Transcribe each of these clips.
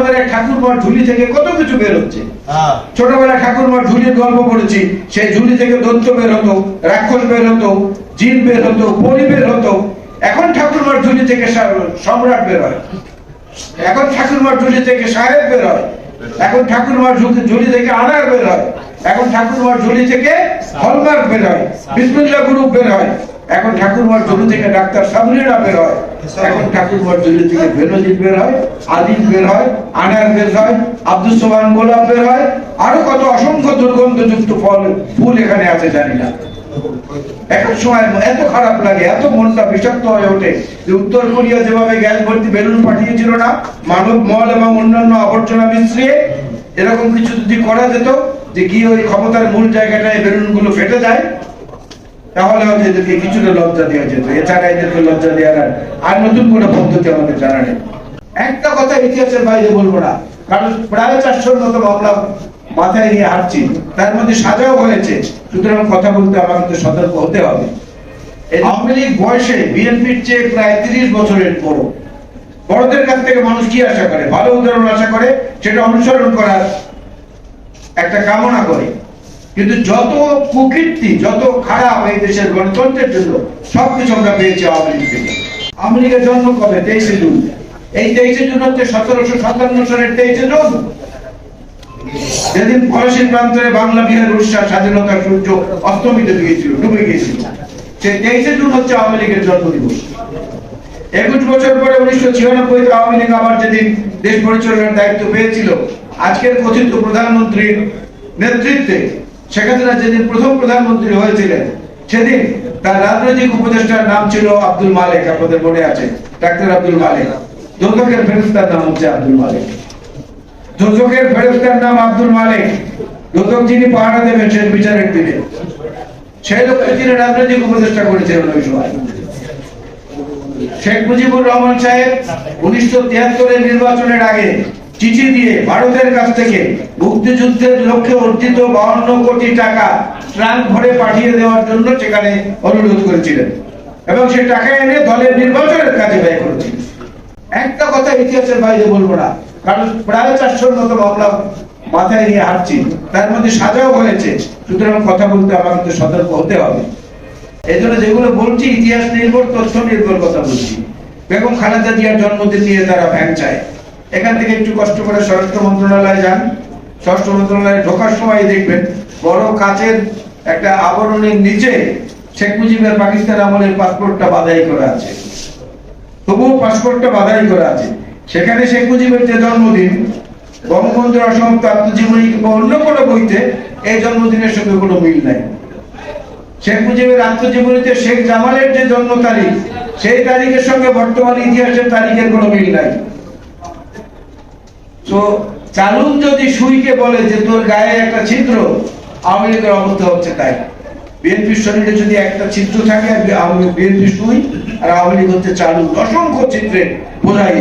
আমাদের এক ঠাকুরমার ঝুলি থেকে কত কিছু বের হচ্ছে? হ্যাঁ। ছোটবেলায় ঠাকুরমার ঝুলির গল্প পড়েছি সেই ঝুলি থেকে দৈত্য বের হতো রাক্ষস বের হতো জিন বের হতো পরি বের হতো। এখন ঠাকুরমার ঝুলি থেকে সম্রাট বের হয়। এখন ঠাকুরমার ঝুলি থেকে সাহেব বের হয়। এখন ঠাকুরমার ঝুলি ঝুলি থেকে আনার বের হয়। এখন ঠাকুরমার ঝুলি থেকে হলমার্ক বের হয় বিসমিল্লাহ গ্রুপ বের হয়। এখন ঠাকুরমার ঝুলি থেকে ডাক্তার সাবরিনা বের হয়। এখন ঝুলি থেকে বের হয়, আদিল বের হয় আনার বের হয় আব্দুল সোহান গোলাপ বের হয়, আরও কত অসংখ্য দুর্গন্ধযুক্ত ফল, ফুল এখানে আছে জানি না। এখন সময় এত খারাপ লাগে, এত মনটা বিষাক্ত হয়ে ওঠে যে উত্তর কোরিয়া যেভাবে গ্যাস ভর্তি বেলুন পাঠিয়েছিল না, মানব মল এবং অন্যান্য আবর্জনা মিশ্রিয়ে এরকম কিছু যদি করা যেত যে গিয়ে ওই ক্ষমতার মূল জায়গাটায় বেলুনগুলো ফেটে যায় তাহলে হয়তো এদেরকে কিছুটা লজ্জা দেওয়া যেত। এছাড়া এদেরকে লজ্জা দেওয়ার আর- নতুন কোনো পদ্ধতি আমাদের জানা নেই। একটা কথা ইতিহাসের বাইরে বলব না। কারণ প্রায় চারশোর মতো মামলা মাথায় নিয়ে হাঁটছি। তার মধ্যে সাজাও হয়েছে। সুতরাং কথা বলতে আমাকে সতর্ক হতে হবে। আওয়ামী লীগ বয়সে বিএনপির চেয়ে প্রায় তিরিশ বছরের বড়। বড়দের কাছ থেকে মানুষ কি আশা করে? ভালো উদাহরণ আশা করে? সেটা অনুসরণ করার একটা কামনা করে। কিন্তু যত কুকীর্তি, যত খারাপ এই দেশের গণতন্ত্রের জন্য, সবকিছু আমরা পেয়েছি আওয়ামী লীগ থেকে। আওয়ামী লীগের জন্ম কবে? তেইশে জুন। এই তেইশে জুন হচ্ছে সতেরোশো সাতান্ন সালের তেইশে জুন। যেদিন ফরাসি প্রান্তরে বাংলা বিহার উড়িষ্যা স্বাধীনতার সূর্য অস্তমিত গিয়েছিল ডুবে গিয়েছিল। সেই তেইশে জুন হচ্ছে আওয়ামী লীগের জন্মদিবস। একুশ বছর পরে উনিশশো ছিয়ানব্বই আওয়ামী লীগ আবার যেদিন দেশ পরিচালনার দায়িত্ব পেয়েছিল, আজকের কথিত প্রধানমন্ত্রীর নেতৃত্বে শেখ যেদিন প্রথম প্রধানমন্ত্রী হয়েছিলেন, সেদিন তার রাজনৈতিক উপদেষ্টার নাম ছিল আব্দুল মালেক, আপনাদের মনে আছে? ডাক্তার আব্দুল মালেক। দোতকের ফেরস্তার নাম হচ্ছে আব্দুল মালেক। দোতকের ফেরস্তার নাম আব্দুল মালেক। দোতক যিনি পাহারা দেবেন শেষ বিচারের দিনে। সেই লোককে তিনি রাজনৈতিক উপদেষ্টা করেছিলেন ওই সময়। শেখ মুজিবুর রহমান সাহেব উনিশশো তিয়াত্তরের নির্বাচনের আগে চিঠি দিয়ে ভারতের কাছ থেকে মুক্তিযুদ্ধের লক্ষ্যে অর্জিত বাহান্ন কোটি টাকা ট্রাঙ্ক ভরে পাঠিয়ে দেওয়ার জন্য সেখানে অনুরোধ করেছিলেন। এবং সেই টাকা এনে দলের নির্বাচনের কাজে ব্যয় করেছিলেন। একটা কথা ইতিহাসের বাইরে বলব না, কারণ প্রায় চারশোর মতো মামলা মাথায় নিয়ে হাঁটছি। তার মধ্যে সাজাও হয়েছে সুতরাং কথা বলতে আমাকে সতর্ক হতে হবে। এই জন্য যেগুলো বলছি, ইতিহাস নির্ভর, তথ্য নির্ভর কথা বলছি। বেগম খালেদা জিয়ার জন্মদিন নিয়ে তারা ভ্যান চায়। এখান থেকে একটু কষ্ট করে স্বরাষ্ট্র মন্ত্রণালয়ে যান। স্বরাষ্ট্র মন্ত্রণালয়ে ঢোকার সময় দেখবেন, বড় কাচের একটা আবরণের নিচে শেখ মুজিবের পাকিস্তান আমলের পাসপোর্টটা বাধাই করা আছে। তবুও পাসপোর্টটা বাধাই করা আছে। সেখানে শেখ মুজিবের যে জন্মদিন বঙ্গবন্ধুর অসমাপ্ত আত্মজীবনী কিংবা অন্য কোনো বইতে এই জন্মদিনের সঙ্গে কোনো মিল নাই। শেখ মুজিবের আত্মজীবনীতে শেখ জামালের যে জন্ম তারিখ, সেই তারিখের সঙ্গে বর্তমান ইতিহাসের তারিখের কোনো মিল নাই। তো যদি সুইকে বলে যে তোর গায়ে একটা ছিদ্র, আওয়ামী লীগের অবস্থা হচ্ছে তাই। বিএনপির শরীরে যদি একটা ছিদ্র থাকে বিএনপি সুই, আর আওয়ামী লীগ হচ্ছে চালু অসংখ্য বোঝাই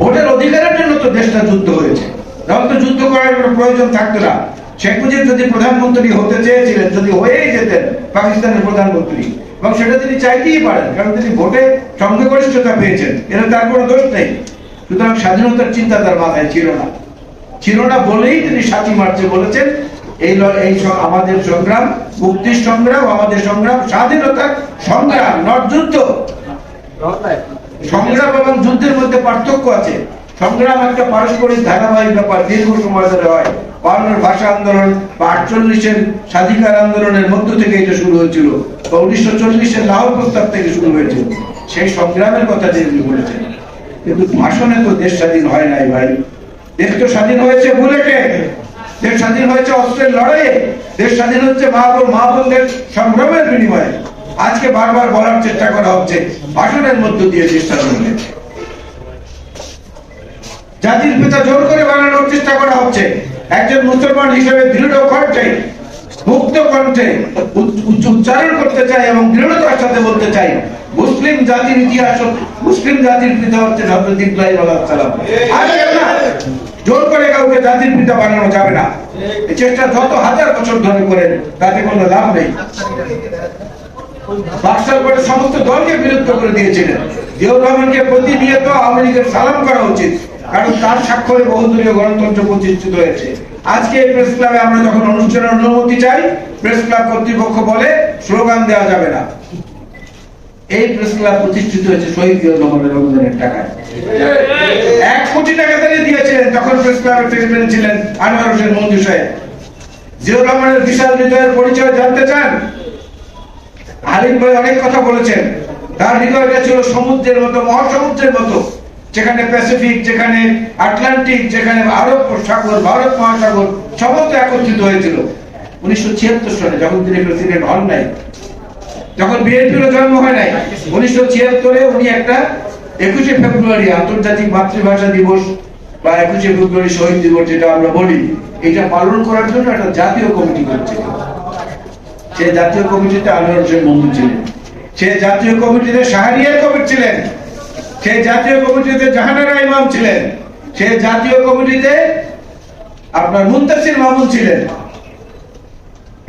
ভোটের অধিকারের জন্য তো দেশটা যুদ্ধ হয়েছে। তখন তো যুদ্ধ করার কোনো প্রয়োজন থাকতো না। শেখ মুজিব যদি প্রধানমন্ত্রী হতে চেয়েছিলেন, যদি হয়েই যেতেন পাকিস্তানের প্রধানমন্ত্রী, এবং সেটা তিনি চাইতেই পারেন, কারণ তিনি ভোটে সংখ্যাগরিষ্ঠতা পেয়েছেন এর তার কোনো দোষ নেই। সুতরাং স্বাধীনতার চিন্তা তার মাথায় ছিল না। ছিল না বলেই তিনি সাথী মার্চে বলেছেন, এই এই আমাদের সংগ্রাম মুক্তির সংগ্রাম, আমাদের সংগ্রাম স্বাধীনতার সংগ্রাম নট যুদ্ধ। সংগ্রাম এবং যুদ্ধের মধ্যে পার্থক্য আছে। সংগ্রাম একটা পারস্পরিক ধারাবাহিক ব্যাপার, দীর্ঘ সময় ধরে হয়। বাংলার ভাষা আন্দোলন বা আটচল্লিশের স্বাধিকার আন্দোলনের মধ্য থেকে এটা শুরু হয়েছিল, বা উনিশশো চল্লিশের লাহোর প্রস্তাব থেকে শুরু হয়েছিল সেই সংগ্রামের কথা তিনি বলেছেন। কিন্তু ভাষণে তো দেশ স্বাধীন হয় নাই ভাই। দেশ তো স্বাধীন হয়েছে বুলেটে। দেশ স্বাধীন হয়েছে অস্ত্রের লড়াইয়ে। দেশ স্বাধীন হচ্ছে মা বোন, মা বোনদের সংগ্রামের বিনিময়ে। আজকে বারবার বলার চেষ্টা করা হচ্ছে, ভাষণের মধ্য দিয়ে দেশ স্বাধীন হয়েছে। জাতির পিতা জোর করে বানানোর চেষ্টা করা হচ্ছে। একজন মুসলমান হিসেবে দৃঢ় কণ্ঠে মুক্ত কণ্ঠে উচ্চ- উচ্চ উচ্চারণ করতে চাই এবং দৃঢ়তার সাথে বলতে চাই মুসলিম জাতির ইতিহাস মুসলিম জাতির পিতা হচ্ছে হযরত ইব্রাহিম আলাইহিস সালাম। জোর করে কাউকে জাতির পিতা বানানো যাবে না। এই চেষ্টা যত হাজার বছর ধরে করেন তাতে কোনো লাভ নেই। বাক্সার করে সমস্ত দলকে বিরুদ্ধ করে দিয়েছিলেন। জিয়াউর রহমানকে প্রতিনিয়ত আওয়ামী লীগের সালাম করা উচিত কারণ তার স্বাক্ষরে বহুদলীয় গণতন্ত্র প্রতিষ্ঠিত হয়েছে। আজকে প্রেস ক্লাবে আমরা যখন অনুষ্ঠানের অনুমতি চাই প্রেস ক্লাব কর্তৃপক্ষ বলে স্লোগান দেওয়া যাবে না। এই প্রেস ক্লাব প্রতিষ্ঠিত হয়েছে শহীদ জিয়াউর রহমানের টাকায়। এক কোটি টাকা তিনি দিয়েছিলেন, তখন প্রেস ক্লাবের সেক্রেটারি ছিলেন আনোয়ার হোসেন মঞ্জু সাহেব। জিয়াউর রহমানের বিশাল হৃদয়ের পরিচয় জানতে চান? হালিম ভাই অনেক কথা বলেছেন। তার হৃদয়টা ছিল সমুদ্রের মতো, মহাসমুদ্রের মতো। যেখানে প্যাসিফিক যেখানে আটলান্টিক যেখানে আরব সাগর, ভারত মহাসাগর, সমস্ত একত্রিত হয়েছিল। উনিশশো ছিয়াত্তর সালে, যখন তিনি প্রেসিডেন্ট হন নাই। যখন বিএনপির জন্ম হয় নাই, উনিশশো ছিয়াত্তরে উনি একটা একুশে ফেব্রুয়ারি আন্তর্জাতিক মাতৃভাষা দিবস বা একুশে ফেব্রুয়ারি শহীদ দিবস যেটা আমরা বলি, এটা পালন করার জন্য একটা জাতীয় কমিটি করছিল। সেই জাতীয় কমিটিতে আনোয়ার হোসেন বন্ধু ছিলেন। সেই জাতীয় কমিটিতে শাহরিয়ার কবির ছিলেন। সে জাতীয় কমিটিতে জাহানারা ইমাম ছিলেন। সে জাতীয় কমিটিতে আপনার মুন্তাসির মামুন ছিলেন।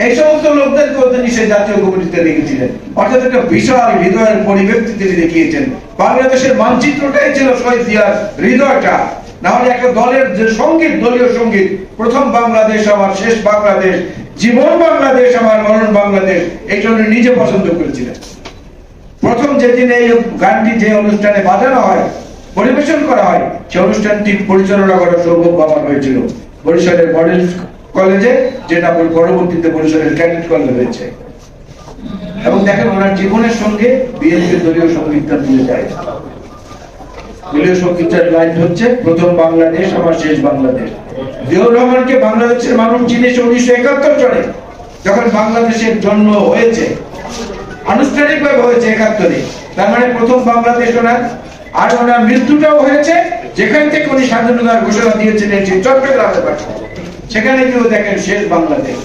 এই সমস্ত লোকদেরকেও তিনি সে জাতীয় কমিটিতে রেখেছিলেন। অর্থাৎ একটা বিশাল হৃদয়ের পরিব্যক্তি তিনি দেখিয়েছেন। বাংলাদেশের মানচিত্রটাই ছিল শহীদ জিয়ার হৃদয়টা। না হলে একটা দলের যে সংগীত, দলীয় সংগীত, প্রথম বাংলাদেশ আমার, শেষ বাংলাদেশ, জীবন বাংলাদেশ আমার, মরণ বাংলাদেশ এই জন্য নিজে পছন্দ করেছিলেন। প্রথম যেদিন এই গানটি যে অনুষ্ঠানে বাজানো হয়, পরিবেশন করা হয়, সে অনুষ্ঠানটি পরিচালনা করা সৌরভ বাবার হয়েছিল। বরিশালের মডেল কলেজে যেটা পরবর্তীতে বরিশালের ক্যাডেট কলেজে হয়েছে। এবং দেখেন, ওনার জীবনের সঙ্গে বিএনপি দলীয় সঙ্গীতটা তুলে যায়। দলীয় সঙ্গীতটার লাইন হচ্ছে, প্রথম বাংলাদেশ, আমার শেষ বাংলাদেশ। জিয়াউর রহমানকে বাংলাদেশের মানুষ চিনেছে উনিশশো একাত্তর সালে, যখন বাংলাদেশের জন্ম হয়েছে। আনুষ্ঠানিকভাবে হয়েছে একাত্তরে। তার মানে প্রথম বাংলাদেশ ওনার, আর ওনার মৃত্যুটাও হয়েছে, যেখান থেকে উনি স্বাধীনতার ঘোষণা দিয়েছিলেন সেই চট্টগ্রামের পাশে সেখানে কেউ দেখেন শেষ বাংলাদেশ।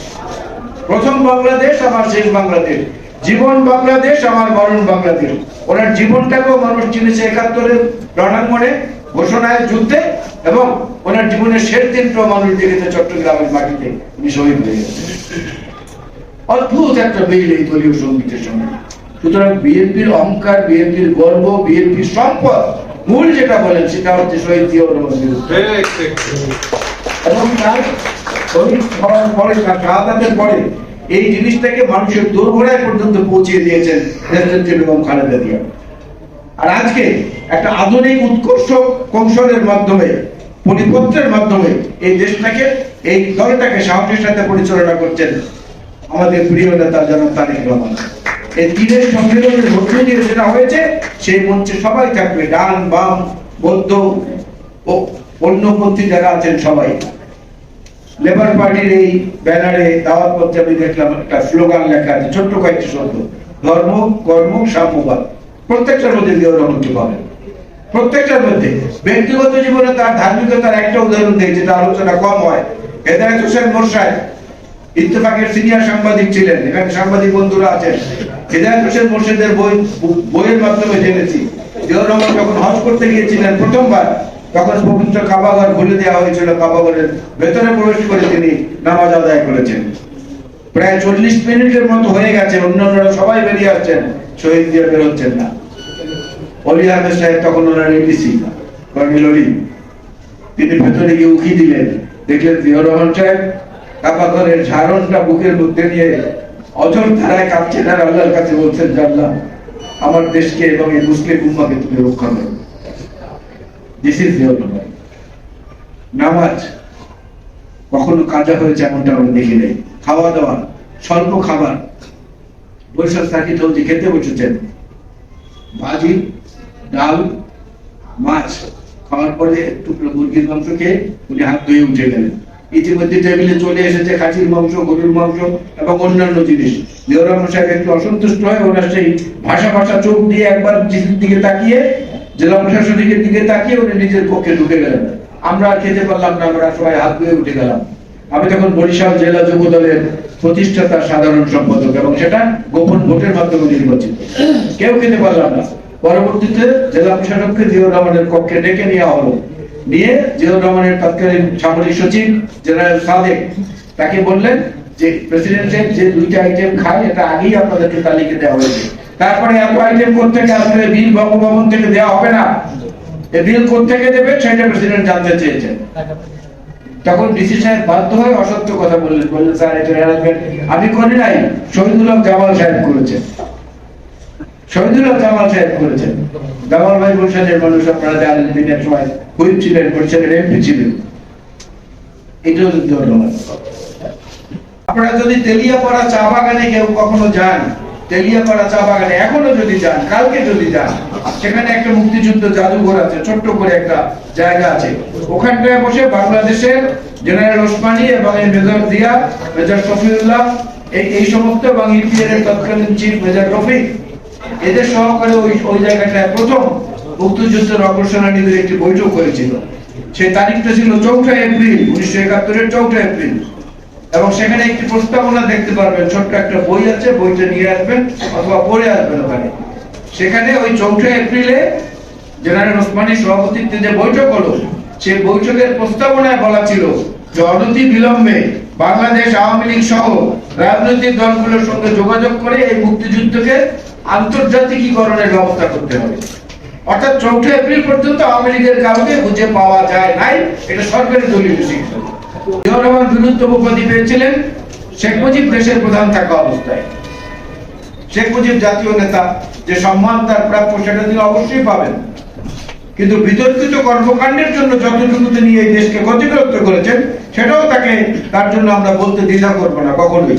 প্রথম বাংলাদেশ আমার শেষ বাংলাদেশ। জীবন বাংলাদেশ আমার মরণ বাংলাদেশ। ওনার জীবনটাকেও মানুষ চিনেছে একাত্তরের রণাঙ্গনে, ঘোষণায়, যুদ্ধে, এবং ওনার জীবনের শেষ দিনটাও মানুষ দেখেছে চট্টগ্রামের মাটিতে। উনি শহীদ হয়ে গেছে অদ্ভুত একটা মিল এই দলীয় সঙ্গীতের সঙ্গে। সুতরাং বিএনপির অহংকার বিএনপির গর্ব বিএনপির সম্পদ মূল যেটা বলেন সেটা হচ্ছে শহীদ জিয়াউর রহমান এবং তার শহীদ হওয়ার পরে তার শাহাদাতের পরে এই জিনিসটাকে মানুষের দোরগোড়ায় পর্যন্ত পৌঁছে দিয়েছেন নেতৃত্ব এবং খালেদা জিয়া। আর আজকে একটা আধুনিক উৎকর্ষ কৌশলের মাধ্যমে পরিপত্রের মাধ্যমে এই দেশটাকে এই দলটাকে সাহসের সাথে পরিচালনা করছেন আমাদের প্রিয় নেতা জনাব তারেক রহমান। এই দিনের সম্মেলনের মধ্য দিয়ে যেটা হয়েছে, সেই মঞ্চে সবাই থাকবে, ডান, বাম বৌদ্ধ ও অন্যপন্থী যারা আছেন সবাই। লেবার পার্টির এই ব্যানারে দাওয়াত পত্রে আমি দেখলাম একটা স্লোগান লেখা আছে, ছোট্ট কয়েকটি শব্দ, ধর্ম, কর্ম, সাম্যবাদ। প্রত্যেকটার মধ্যে জিয়াউর রহমানকে পাবেন প্রত্যেকটার মধ্যে ব্যক্তিগত জীবনে তার ধার্মিকতার একটা উদাহরণ দেয় যেটা আলোচনা কম হয়। হেদায়ত হোসেন মোরসাদ ইত্তেফাকের সিনিয়র সাংবাদিক ছিলেন, এখানে সাংবাদিক বন্ধুরা আছেন। হেদায়ত হোসেন মোর্শেদের বই, বইয়ের মাধ্যমে জেনেছি। জিয়াউর রহমান যখন হজ করতে গিয়েছিলেন প্রথমবার, তখন পবিত্র কাবাঘর খুলে দেওয়া হয়েছিল। কাবাঘরের ভেতরে প্রবেশ করে তিনি নামাজ আদায় করেছেন। প্রায় চল্লিশ মিনিটের মতো হয়ে গেছে, অন্যান্যরা সবাই বেরিয়ে আসছেন, শহীদ দিয়ে বেরোচ্ছেন না। অলি আহমেদ সাহেব তখন ওনার এডিসি অলি। তিনি ভেতরে গিয়ে উকি দিলেন। দেখলেন জিয়াউর রহমান সাহেব কাবাঘরের ঝাড়নটা বুকের মধ্যে নিয়ে অজর ধারায় কাঁপছেন আর আল্লাহর কাছে বলছেন জানলাম আমার দেশকে এবং এই মুসলিম উম্মাকে তুমি রক্ষা করো। দিস ইজ রহমান নামাজ কখনো কাজা হয়েছে এমনটা আমরা দেখি নেই। খাওয়া দাওয়া স্বল্প খাবার। বৈশাখ থাকি চলছে, খেতে বসেছেন। ভাজি, ডাল, মাছ। খাওয়ার পরে একটু মুরগির মাংস খেয়ে উনি হাত ধুয়ে উঠে গেলেন। ইতিমধ্যে টেবিলে চলে এসেছে খাসির মাংস, গরুর মাংস এবং অন্যান্য জিনিস। রহমান সাহেব একটু অসন্তুষ্ট হয় ওনার সেই ভাষা ভাষা চোখ দিয়ে একবার দিকে তাকিয়ে, জেলা প্রশাসনিকের দিকে তাকিয়ে উনি নিজের পক্ষে ঢুকে গেলেন। আমরা আর খেতে পারলাম না, আমরা সবাই হাত ধুয়ে উঠে গেলাম। আমি তখন বরিশাল জেলা যুব দলের প্রতিষ্ঠাতা সাধারণ সম্পাদক এবং সেটা গোপন ভোটের মাধ্যমে নির্বাচিত। কেউ খেতে পারলাম না। পরবর্তীতে জেলা প্রশাসককে জিয়র রহমানের কক্ষে ডেকে নেওয়া হলো। নিয়ে জিয়র রহমানের তৎকালীন সামরিক সচিব জেনারেল সাদেক তাকে বললেন যে প্রেসিডেন্টের যে দুইটা আইটেম খায়, এটা আগেই আপনাদেরকে তালিকা দেওয়া হয়েছে। তারপরে এত আইটেম গেলে আসলে বিল বঙ্গভবন থেকে দেওয়া হবে না। এ বিল থেকে দেবে? সেটা প্রেসিডেন্ট জানতে চেয়েছেন। তখন ডিসি সাহেব বাধ্য হয়ে অসত্য কথা বললেন। বললেন, স্যার এটা আমি করি নাই। শহীদুল হক জামাল সাহেব করেছেন। জামাল সাহেব করেছেন জামাল ভাই মানুষ আপনারা জানেন সময় হুইপ ছিলেন এমপি ছিলেন। এটাও যদি আপনারা যদি তেলিয়াপাড়া চা বাগানে কেউ কখনো যান, তেলিয়াপাড়া চা বাগানে এখনও যদি যান, কালকে যদি যান, সেখানে একটা মুক্তিযুদ্ধ জাদুঘর আছে, ছোট্ট করে একটা জায়গা আছে। ওখানটায় বসে বাংলাদেশের জেনারেল ওসমানী এবং মেজর দিয়া মেজর শফিউল্লাহ, এই এই সমস্ত এবং ইপিএর এর তৎকালীন চিফ, মেজর রফিক এদের সহকারে ওই ওই জায়গাটায় প্রথম মুক্তিযুদ্ধের অগ্রসেনানীদের একটি বৈঠক হয়েছিল। সেই তারিখটা ছিল চৌঠা এপ্রিল, উনিশশো একাত্তরের চৌঠা এপ্রিল। এবং সেখানে একটি প্রস্তাবনা দেখতে পারবেন, ছোট্ট একটা বই আছে, বইটা নিয়ে আসবেন অথবা পড়ে আসবেন ওখানে। সেখানে ওই চৌঠা এপ্রিলে জেনারেল ওসমানী সভাপতিত্বে যে বৈঠক হলো, সেই বৈঠকের প্রস্তাবনায় বলা ছিল যে অনতি বিলম্বে বাংলাদেশ আওয়ামী লীগ সহ রাজনৈতিক দলগুলোর সঙ্গে যোগাযোগ করে এই মুক্তিযুদ্ধকে আন্তর্জাতিকীকরণের ব্যবস্থা করতে হবে। অর্থাৎ চৌঠা এপ্রিল পর্যন্ত আওয়ামী লীগের কাউকে খুঁজে পাওয়া যায় নাই, এটা সরকারি দলীয় সিদ্ধান্ত। জিয়াউর রহমান বিরুদ্ধ উপাধি পেয়েছিলেন, শেখ মুজিব দেশের প্রধান থাকা অবস্থায়। শেখ মুজিব জাতীয় নেতা, যে সম্মান তার প্রাপ্য সেটা তিনি অবশ্যই পাবেন। কিন্তু বিতর্কিত কর্মকাণ্ডের জন্য যতটুকু তিনি এই দেশকে ক্ষতিগ্রস্ত করেছেন, সেটাও তাকে তার জন্য আমরা বলতে দ্বিধা করব না, কখনোই।